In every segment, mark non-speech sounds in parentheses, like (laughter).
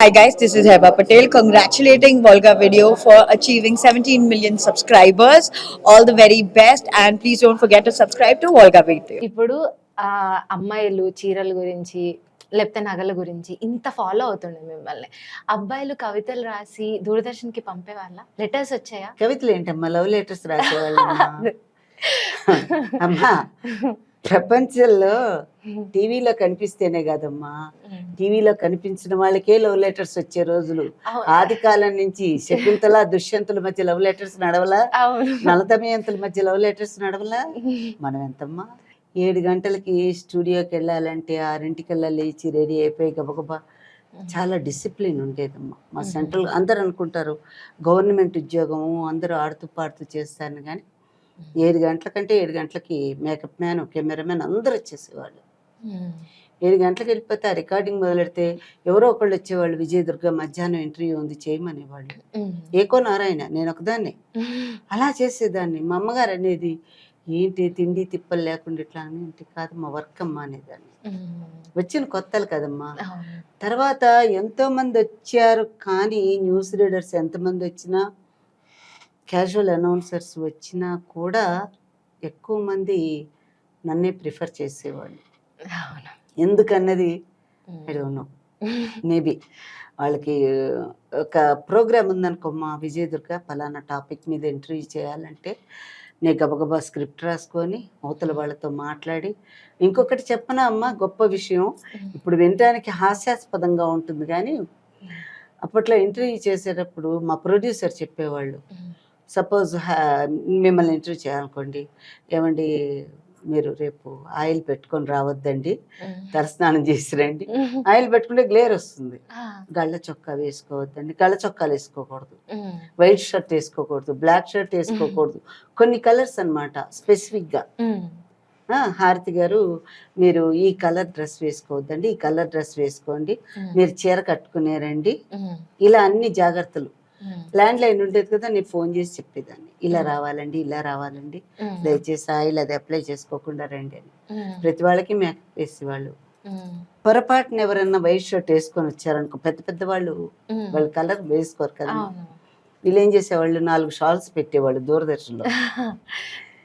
Hi guys, this is Heba Patel congratulating Volga Video for achieving 17 million subscribers. All the very best and please don't forget to subscribe to Volga Video. ఇప్పుడు ఆ అమ్మాయిలు చీరల గురించి లేకపోతే నగల గురించి ఇంత ఫాలో అవుతుండే మిమ్మల్ని అబ్బాయిలు కవితలు రాసి దూరదర్శన్కి పంపేవాళ్ళ లెటర్స్ వచ్చాయా కవితలు ఏంటమ్మా లవ్ లెటర్స్ రాసేవాళ్ళు అమ్మా ప్రపంచంలో టీవీలో కనిపిస్తేనే కాదమ్మా. టీవీలో కనిపించిన వాళ్ళకే లవ్ లెటర్స్ వచ్చే రోజులు. ఆది కాలం నుంచి శకుంతల దుష్యంతుల మధ్య లవ్ లెటర్స్ నడవలా? నలతమయంతుల మధ్య లవ్ లెటర్స్ నడవలా? మనం ఎంతమ్మా? ఏడు గంటలకి స్టూడియోకి వెళ్ళాలంటే ఆరింటికల్లా లేచి రెడీ అయిపోయి గబగబా. చాలా డిసిప్లిన్ ఉండేదమ్మా. మా సెంట్రల్ అందరూ అనుకుంటారు గవర్నమెంట్ ఉద్యోగము అందరూ ఆడుతూ పాడుతూ చేస్తాను కానీ ఏడు గంటల కంటే ఏడు గంటలకి మేకప్ మ్యాన్ కెమెరామెన్ అందరూ వచ్చేసేవాళ్ళు. ఏడు గంటలకు వెళ్ళిపోతే ఆ రికార్డింగ్ మొదలెడితే ఎవరో ఒకళ్ళు వచ్చేవాళ్ళు విజయదుర్గ మధ్యాహ్నం ఇంటర్వ్యూ ఉంది చేయమనేవాళ్ళు. ఏకో నారాయణ నేను ఒకదాన్నే. అలా చేసేదాన్ని. మా అమ్మగారు అనేది ఏంటి తిండి తిప్పలు లేకుండా ఇట్లా అని ఏంటి కాదు మా వర్క్ అమ్మా అనేదాన్ని. వచ్చిన కొత్తలు కదమ్మా. తర్వాత ఎంతో మంది వచ్చారు కానీ న్యూస్ రీడర్స్ ఎంతమంది వచ్చినా క్యాజువల్ అనౌన్సర్స్ వచ్చినా కూడా ఎక్కువ మంది నన్నే ప్రిఫర్ చేసేవాళ్ళు. ఎందుకన్నది? ఐ డోంట్ నో మేబీ వాళ్ళకి ఒక ప్రోగ్రామ్ ఉందనుకో మా విజయదుర్గ పలానా టాపిక్ మీద ఇంటర్వ్యూ చేయాలంటే నేను గబగబా స్క్రిప్ట్ రాసుకొని అవతల వాళ్ళతో మాట్లాడి ఇంకొకటి చెప్పనా అమ్మ? గొప్ప విషయం. ఇప్పుడు వినడానికి హాస్యాస్పదంగా ఉంటుంది కానీ అప్పట్లో ఇంటర్వ్యూ చేసేటప్పుడు మా ప్రొడ్యూసర్ చెప్పేవాళ్ళు. సపోజ్ మిమ్మల్ని ఇంటర్వ్యూ చేయాలనుకోండి ఏమండి మీరు రేపు ఆయిల్ పెట్టుకొని రావద్దండి తలస్నానం చేసి రండి. ఆయిల్ పెట్టుకుంటే గ్లేర్ వస్తుంది. గళ్ళ చొక్కా వేసుకోవద్దండి గళ్ళ చొక్కాలు వేసుకోకూడదు. వైట్ షర్ట్ వేసుకోకూడదు బ్లాక్ షర్ట్ వేసుకోకూడదు. కొన్ని కలర్స్ అనమాట స్పెసిఫిక్గా. హారతి గారు మీరు ఈ కలర్ డ్రెస్ వేసుకోవద్దండి ఈ కలర్ డ్రెస్ వేసుకోండి మీరు చీర కట్టుకునేరండి ఇలా అన్ని జాగ్రత్తలు. ల్యాండ్ లైన్ ఉండేది కదా నేను ఫోన్ చేసి చెప్పేదాన్ని. ఇలా రావాలండి ఇలా రావాలండి. దయచేసి ఆయిల్ అది అప్లై చేసుకోకుండా రండి అని. ప్రతి వాళ్ళకి మేకప్ వేసేవాళ్ళు. పొరపాటున ఎవరన్నా వైట్ షర్ట్ వేసుకొని వచ్చారనుకో పెద్ద పెద్ద వాళ్ళు వాళ్ళ కలర్ వేసుకోరు కదా. వీళ్ళు ఏం చేసేవాళ్ళు? నాలుగు షాల్స్ పెట్టేవాళ్ళు దూరదర్శన్లో. (laughs)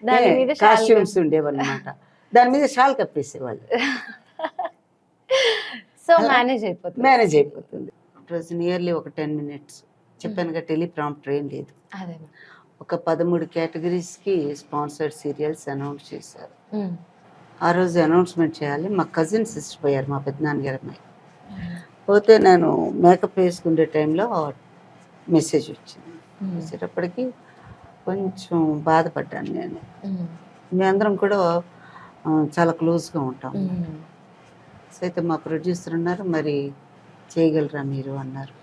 దాని మీద కాస్ట్యూమ్స్ ఉండేవాళ్ళు అనమాట దాని మీద షాల్ కప్పేసేవాళ్ళు. (laughs) సో మేనేజ్ అయిపోతుంది. మేనేజ్ అయిపోతుంది. రోజు నియర్లీ ఒక టెన్ మినిట్స్ చెప్పానుగా టెలిప్రాంప్టర్ ఏం లేదు. ఒక పదమూడు కేటగిరీస్కి స్పాన్సర్డ్ సీరియల్స్ అనౌన్స్ చేశారు. ఆ రోజు అనౌన్స్మెంట్ చేయాలి. మా కజిన్ సిస్టర్ పోయారు మా పెద్దనాన్నగారి అమ్మాయి. పోతే నేను మేకప్ వేసుకునే టైంలో మెసేజ్ వచ్చింది. వచ్చేటప్పటికి కొంచెం బాధపడ్డాను నేను. మీ అందరం కూడా చాలా క్లోజ్గా ఉంటాం. సో అయితే మా ప్రొడ్యూసర్ ఉన్నారు మరి చేయగలరా మీరు అన్నారు.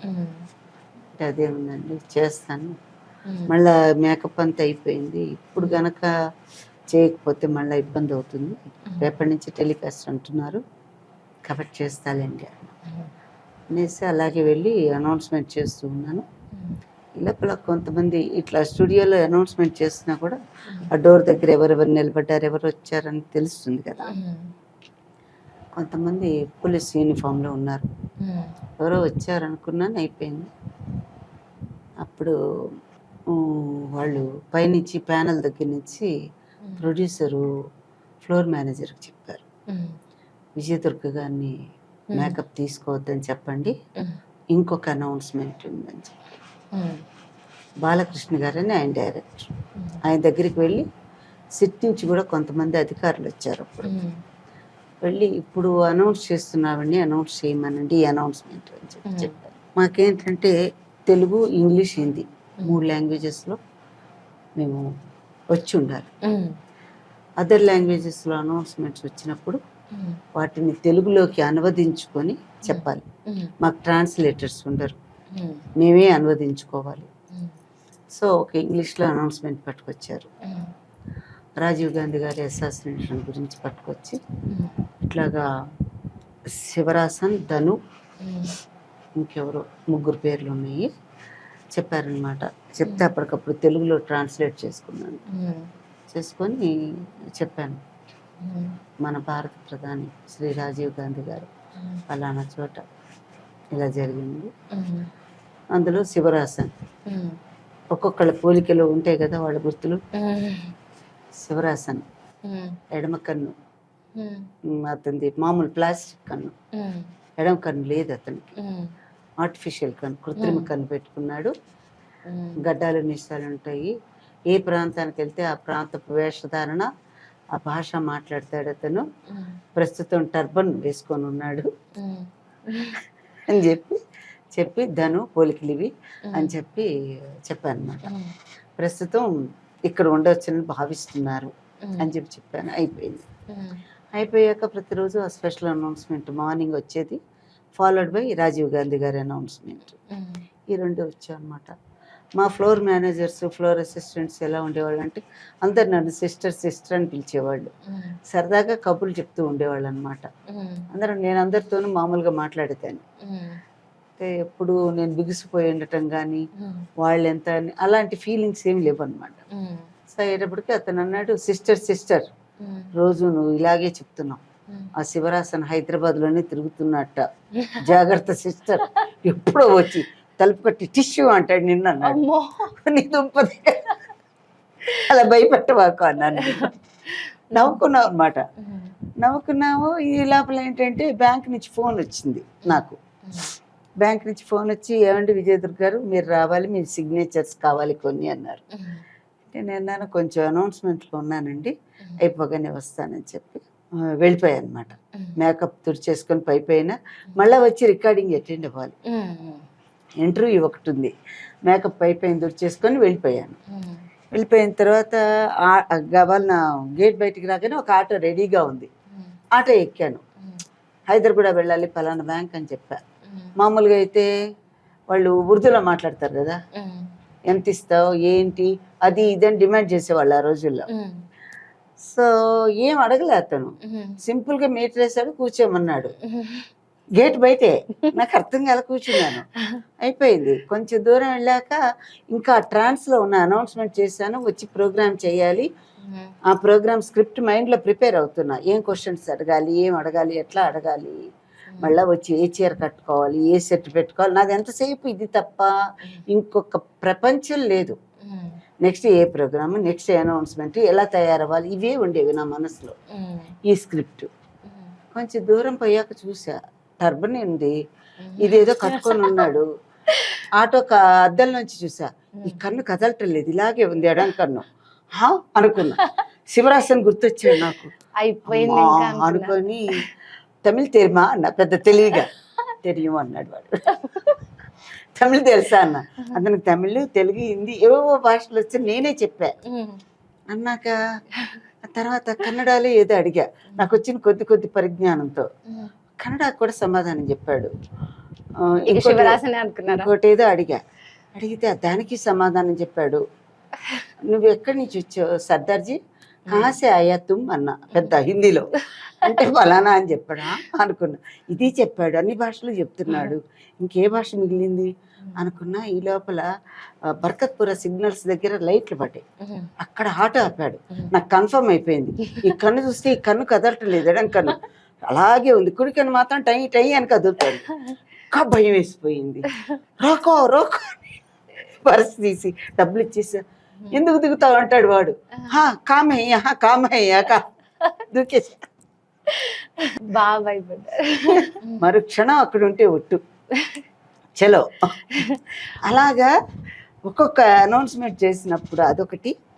అంటే అదేముందండి చేస్తాను. మళ్ళా మేకప్ అంతా అయిపోయింది. ఇప్పుడు గనక చేయకపోతే మళ్ళీ ఇబ్బంది అవుతుంది. రేపటి నుంచి టెలికాస్ట్ అంటున్నారు. కాబట్టి చేస్తాలేండి. అనేసి అలాగే వెళ్ళి అనౌన్స్మెంట్ చేస్తూ ఉన్నాను. లోపల కొంతమంది ఇట్లా స్టూడియోలో అనౌన్స్మెంట్ చేస్తున్నా కూడా ఆ డోర్ దగ్గర ఎవరెవరు నిలబడ్డారు ఎవరు వచ్చారని తెలుస్తుంది కదా. కొంతమంది పోలీస్ యూనిఫామ్లో ఉన్నారు. ఎవరో వచ్చారనుకున్నాను అయిపోయింది. అప్పుడు వాళ్ళు పైనుంచి ప్యానల్ దగ్గర నుంచి ప్రొడ్యూసరు ఫ్లోర్ మేనేజర్కి చెప్పారు. విజయదుర్గ గారిని మేకప్ తీసుకోవద్దని చెప్పండి. ఇంకొక అనౌన్స్మెంట్ ఉందని చెప్పి బాలకృష్ణ గారని ఆయన డైరెక్టర్. ఆయన దగ్గరికి వెళ్ళి సిట్ నుంచి కూడా కొంతమంది అధికారులు వచ్చారు అప్పుడు. వెళ్ళి ఇప్పుడు అనౌన్స్ చేస్తున్నామండి అనౌన్స్ చేయమనండి ఈ అనౌన్స్మెంట్ అని చెప్పి. చెప్పారు. మాకేంటంటే తెలుగు ఇంగ్లీష్ హిందీ మూడు లాంగ్వేజెస్లో మేము వచ్చి ఉండాలి. అదర్ లాంగ్వేజెస్లో అనౌన్స్మెంట్స్ వచ్చినప్పుడు వాటిని తెలుగులోకి అనువదించుకొని చెప్పాలి. మాకు ట్రాన్స్లేటర్స్ ఉండరు. మేమే. అనువదించుకోవాలి. సో ఒక ఇంగ్లీష్లో అనౌన్స్మెంట్ పట్టుకొచ్చారు. రాజీవ్ గాంధీ గారి అసాసినేషన్ గురించి పట్టుకొచ్చి ఇట్లాగా శివరాసన్ ధను ఇంకెవరో ముగ్గురు పేర్లు ఉన్నాయి. చెప్పారనమాట చెప్తే అప్పటికప్పుడు తెలుగులో ట్రాన్స్లేట్ చేసుకున్నాను. చేసుకొని చెప్పాను. మన భారత ప్రధాని శ్రీ రాజీవ్ గాంధీ గారు ఫలానా చోట ఇలా జరిగింది. అందులో శివరాసన్. ఒక్కొక్కళ్ళ పోలికలు ఉంటాయి కదా వాళ్ళ గుర్తులు. శివరాసన్ ఎడమ కన్ను అతనిది మామూలు ప్లాస్టిక్ కన్ను. ఎడమ కన్ను లేదు అతనికి. ఆర్టిఫిషియల్ కన్ను కృత్రిమ Hmm. కన్ను పెట్టుకున్నాడు ఉమ్, గడ్డాలు నిష్టాలు ఉంటాయి. ఏ ప్రాంతానికి వెళ్తే ఆ ప్రాంతపు వేషధారణ ఆ భాష మాట్లాడతాడు అతను. ఉమ్, ప్రస్తుతం టర్బన్ వేసుకొని ఉన్నాడు. (laughs) అని చెప్పి చెప్పి ధను పోలికలు ఇవి ఉమ్, అని చెప్పి చెప్పాను అనమాట ఉమ్, ప్రస్తుతం ఇక్కడ ఉండవచ్చని భావిస్తున్నారు అని చెప్పి చెప్పాను. అయిపోయింది. అయిపోయాక ప్రతిరోజు ఆ స్పెషల్ అనౌన్స్మెంట్ మార్నింగ్ వచ్చేది. ఫాలోడ్ బై రాజీవ్ గాంధీ గారి అనౌన్స్మెంట్ ఈ రెండు వచ్చాయన్నమాట. మా ఫ్లోర్ మేనేజర్స్ ఫ్లోర్ అసిస్టెంట్స్ ఎలా ఉండేవాళ్ళు అంటే అందరు నన్ను సిస్టర్ సిస్టర్ అని పిలిచేవాళ్ళు. సరదాగా కబుర్లు చెప్తూ ఉండేవాళ్ళు అనమాట అందరూ నేను అందరితోనూ మామూలుగా మాట్లాడేదాన్ని. అంటే ఎప్పుడు నేను బిగుసిపోయి ఉండటం కానీ వాళ్ళు ఎంత అని అలాంటి ఫీలింగ్స్ ఏమి లేవు అనమాట ఉమ్, సో అయ్యేటప్పటికి అతను అన్నాడు సిస్టర్ సిస్టర్ రోజు నువ్వు ఇలాగే చెప్తున్నావు. ఆ శివరాసన్ హైదరాబాద్లోనే తిరుగుతున్నట్ట. జాగ్రత్త సిస్టర్. ఎప్పుడో వచ్చి తలుపు కట్టి టిష్యూ అంటాడు నిన్న నీ దుంపది. అలా భయపెట్టవాకు అన్నాను నవ్వుకున్నావు అనమాట నవ్వుకున్నాము ఈ లోపల ఏంటంటే బ్యాంక్ నుంచి ఫోన్ వచ్చింది నాకు. బ్యాంక్ నుంచి ఫోన్ వచ్చి ఏమండి విజయదుర్గ గారు మీరు రావాలి మీ సిగ్నేచర్స్ కావాలి కొన్ని అన్నారు. అంటే నేను కొంచెం అనౌన్స్మెంట్లో ఉన్నానండి. అయిపోగానే వస్తానని చెప్పి. ఆ, వెళ్ళిపోయాను అనమాట మేకప్ తుడిచేసుకొని పై పైన మళ్ళీ వచ్చి రికార్డింగ్ అటెండ్ అవ్వాలి. ఇంటర్వ్యూ ఒకటి ఉంది. మేకప్ పై పైన తుడిచేసుకొని వెళ్ళిపోయాను. వెళ్ళిపోయిన తర్వాత గవాలన గేట్ బయటికి రాగానే ఒక ఆటో రెడీగా ఉంది. ఆటో ఎక్కాను. హైదరాబాద్ వెళ్ళాలి పలానా బ్యాంక్ అని చెప్పా. మామూలుగా అయితే వాళ్ళు ఉర్దూలో మాట్లాడతారు కదా. ఎంత ఇస్తావు ఏంటి అది ఇదని డిమాండ్ చేసేవాళ్ళు ఆ రోజుల్లో. సో ఏం అడగలే అతను. ఉమ్, సింపుల్గా మీటర్ వేసాడు కూర్చోమన్నాడు. గేట్ బయటే. నాకు అర్థం కాల కూర్చున్నాను. (laughs) అయిపోయింది. కొంచెం దూరం వెళ్ళాక ఇంకా ట్రాన్స్లో ఉన్న అనౌన్స్మెంట్ చేశాను వచ్చి ప్రోగ్రామ్ చేయాలి. ఆ ప్రోగ్రామ్ స్క్రిప్ట్ మైండ్లో ప్రిపేర్ అవుతున్నా. ఏం క్వశ్చన్స్ అడగాలి ఏం అడగాలి ఎట్లా అడగాలి? మళ్ళీ వచ్చి ఏ చీర కట్టుకోవాలి ఏ సెట్ పెట్టుకోవాలి? నాది ఎంతసేపు? ఇది తప్ప ఇంకొక ప్రపంచం లేదు. నెక్స్ట్ ఏ ప్రోగ్రామ్ నెక్స్ట్ అనౌన్స్మెంట్ ఎలా తయారవ్వాలి ఇవే ఉండేవి నా మనసులో. ఈ స్క్రిప్ట్. కొంచెం దూరం పోయాక చూసా. టర్బన్ ఉంది. ఇదేదో కట్టుకొని ఉన్నాడు. ఆటో క- అద్దం నుంచి చూసా. ఈ కన్ను కదలటం లేదు. ఇలాగే ఉంది ఎడం కన్ను. హా? అనుకున్నా. శివరాసన్ గుర్తొచ్చాడు నాకు. అనుకొని తమిళ్ తెరుమా? అన్న. పెద్ద తెలివిగా. (laughs) తెలియము అన్నాడు వాడు. (laughs) తమిళ్ తెలుసా అన్న? అతనికి తమిళ్ తెలుగు హిందీ ఏవో భాషలు వచ్చి నేనే చెప్పా. అన్నాక తర్వాత కన్నడలో ఏదో అడిగా. నాకు వచ్చిన కొద్ది కొద్ది పరిజ్ఞానంతో. కన్నడ కూడా సమాధానం చెప్పాడు. ఇంకోటి ఏదో అడిగా. అడిగితే దానికి సమాధానం చెప్పాడు. నువ్వు ఎక్కడి నుంచి వచ్చావు సర్దార్జీ? కాసే ఆయా తుమ్ అన్న పెద్ద హిందీలో. అంటే ఫలానా అని చెప్పాడా? అనుకున్నా. ఇది చెప్పాడు అన్ని భాషలు చెప్తున్నాడు. ఇంకే భాష మిగిలింది? అనుకున్నా. ఈ లోపల బర్కత్పుర సిగ్నల్స్ దగ్గర లైట్లు పడ్డాయి. అక్కడ ఆటో ఆపాడు. నాకు కన్ఫర్మ్ అయిపోయింది. ఈ కన్ను చూస్తే ఈ కన్ను కదలటం లేదు ఎడం కన్ను. అలాగే ఉంది. కుడి కన్ను మాత్రం టై టై అని కదులుతాడు ఇంకా భయం వేసిపోయింది. రోకో రోకో పర్స్ తీసి డబ్బులు ఇచ్చేసా. ఎందుకు దిగుతావు? అంటాడు వాడు. హా కామయ్య కామయ్య కా. దూకేసా. బాగా భయపడ్డారు మరు క్షణం అక్కడ ఉంటే ఒట్టు. చలో. (laughs) అలాగా ఒక్కొక్క అనౌన్స్మెంట్ చేసినప్పుడు అదొకటి.